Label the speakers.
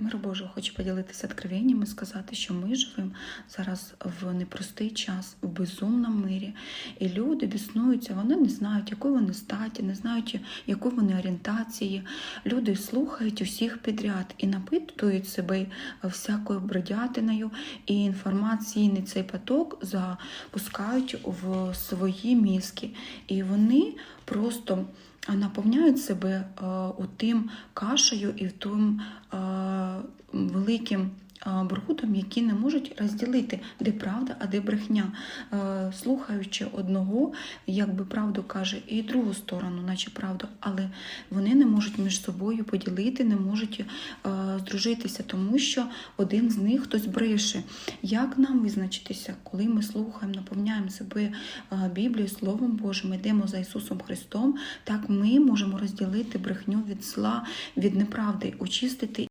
Speaker 1: Мир Божий хочу поділитися откровенням і сказати, що ми живемо зараз в непростий час, в безумному мирі. І люди біснуються, вони не знають, якої вони статі, не знають, якої вони орієнтації. Люди слухають усіх підряд і напитують себе всякою бродятиною, і інформаційний цей поток запускають в свої мізки. І вони просто наповняють себе е, у тим кашею і в тим е, великим е, які не можуть розділити, де правда, а де брехня. Е, Слухаючи одного, якби правду каже, і другу сторону, наче правду, але вони не можуть між собою поділити, не можуть е, здружитися, тому що один з них хтось бреше. Як нам визначитися, коли ми слухаємо, наповняємо себе е, Біблією, Словом Божим, йдемо за Ісусом Христом, так ми можемо розділити брехню від зла, від неправди, очистити